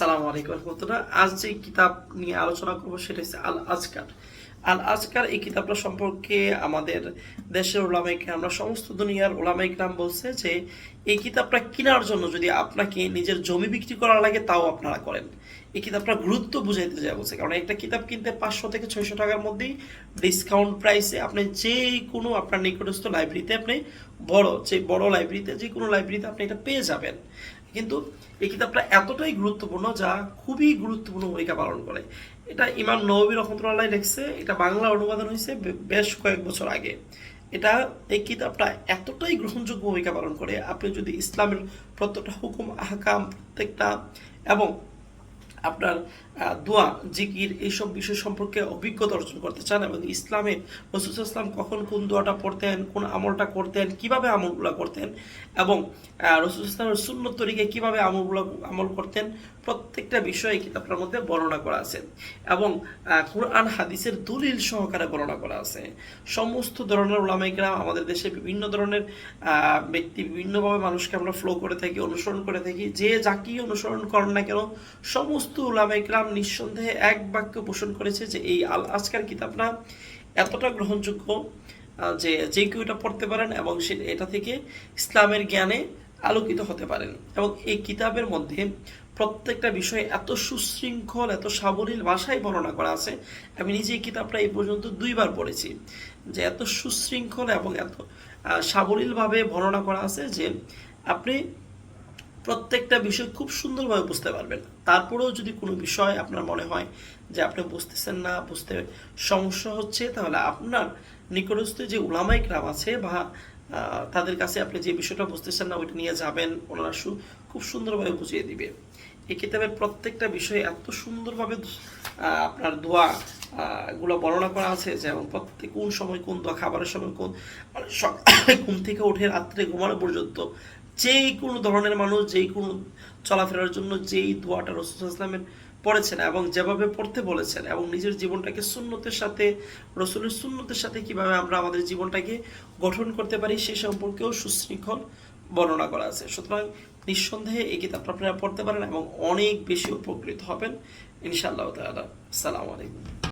সালাম আলাইকুম রহমতুল্লাহ। আজ যে কিতাব নিয়ে আলোচনা করব সেটা হচ্ছে আল আজকার আল আজকার এই কিতাবটা সম্পর্কে আমাদের দেশের ওলামাইকে আমরা সমস্ত দুনিয়ার ওলামাইক ওলামাইকরাম বলছে যে, এই কিতাবটা কেনার জন্য যদি আপনাকে নিজের জমি বিক্রি করা লাগে, তাও আপনারা করেন। এই কিতাবটা গুরুত্ব বুঝাইতে যায় বলছে। কারণ একটা কিতাব কিনতে পাঁচশো থেকে ছয়শো টাকার মধ্যেই ডিসকাউন্ট প্রাইসে আপনি যে কোনো আপনার নিকটস্থ লাইব্রেরিতে আপনি বড়, যে বড় লাইব্রেরিতে যে কোনো লাইব্রেরিতে আপনি এটা পেয়ে যাবেন। কিন্তু এই কিতাবটা এতটাই গুরুত্বপূর্ণ যা খুবই গুরুত্বপূর্ণ ভূমিকা পালন করে। এটা ইমাম নবী রহমতুল্লাহ লিখছে, এটা বাংলা অনুবাদন হয়েছে বেশ কয়েক বছর আগে। এটা, এই কিতাবটা এতটাই গ্রহণযোগ্য ভূমিকা পালন করে, আপনি যদি ইসলামের প্রত্যেকটা হুকুম, আহকাম প্রত্যেকটা এবং আপনার দোয়া, জিকির, এইসব বিষয় সম্পর্কে অভিজ্ঞতা অর্জন করতে চান এবং ইসলামে রসুল ইসলাম কখন কোন দোয়াটা পড়তেন, কোন আমলটা করতেন, কীভাবে আমলগুলো করতেন এবং রসুল ইসলামের শূন্য তরিকে কীভাবে আমলগুলো, আমল করতেন, প্রত্যেকটা বিষয় কিতাবটার মধ্যে বর্ণনা করা আছে এবং কোরআন, হাদিসের দলিল সহকারে বর্ণনা করা আছে। সমস্ত ধরনের ওলামাইকরা আমাদের দেশে বিভিন্ন ধরনের ব্যক্তি বিভিন্নভাবে মানুষকে আমরা ফ্লো করে থাকি, অনুসরণ করে থাকি, যে যাকেই অনুসরণ করেন না কেন, সমস্ত ওলামাইকরাম নিঃসন্দেহে এক বাক্য পোষণ করেছে যে এই আল আজকার কিতাবটা এতটা গ্রহণযোগ্য যে যে কেউ এটা পড়তে পারেন এবং সে এটা থেকে ইসলামের জ্ঞানে আলোকিত হতে পারেন। এবং এই কিতাবের মধ্যে প্রত্যেকটা বিষয়ে এত সুশৃঙ্খল, এত সাবলীল ভাষায় বর্ণনা করা আছে। আমি নিজে এই কিতাবটা এই পর্যন্ত দুইবার পড়েছি, যে এত সুশৃঙ্খল এবং এত সাবলীলভাবে বর্ণনা করা আছে যে আপনি প্রত্যেকটা বিষয় খুব সুন্দরভাবে বুঝতে পারবেন। তারপরেও যদি কোনো বিষয় আপনার মনে হয় যে আপনি বুঝতেছেন না, বুঝতে সমস্যা হচ্ছে, তাহলে আপনার নিকটস্থ যে উলামাই ক্রাম আছে বা তাদের কাছে আপনি যে বিষয়টা বুঝতেছেন না, ওইটা নিয়ে যাবেন, ওনারা সু, খুব সুন্দরভাবে বুঝিয়ে দিবে। এই কিতাবের প্রত্যেকটা বিষয়ে এত সুন্দরভাবে আপনার দোয়া গুলো বর্ণনা করা আছে যেমন প্রত্যেক কোন সময় কোন দোয়া, খাবারের সময় কোন মানে সকালে ঘুম থেকে উঠে রাত্রে ঘুমানো পর্যন্ত যেই কোনো ধরনের মানুষ, যেই কোনো চলাফেরার জন্য যেই দোয়াটা রসুল ইসলামের পড়েছেন এবং যেভাবে পড়তে বলেছেন এবং নিজের জীবনটাকে সুন্নতের সাথে, রসুলের সুন্নতের সাথে কীভাবে আমরা আমাদের জীবনটাকে গঠন করতে পারি সে সম্পর্কেও সুশৃঙ্খল বর্ণনা করা আছে। সুতরাং নিঃসন্দেহে এই কিতাবটা আপনারা পড়তে পারেন এবং অনেক বেশি উপকৃত হবেন। ইনশাআল্লাহ তাআলা। সালাম আলাইকুম।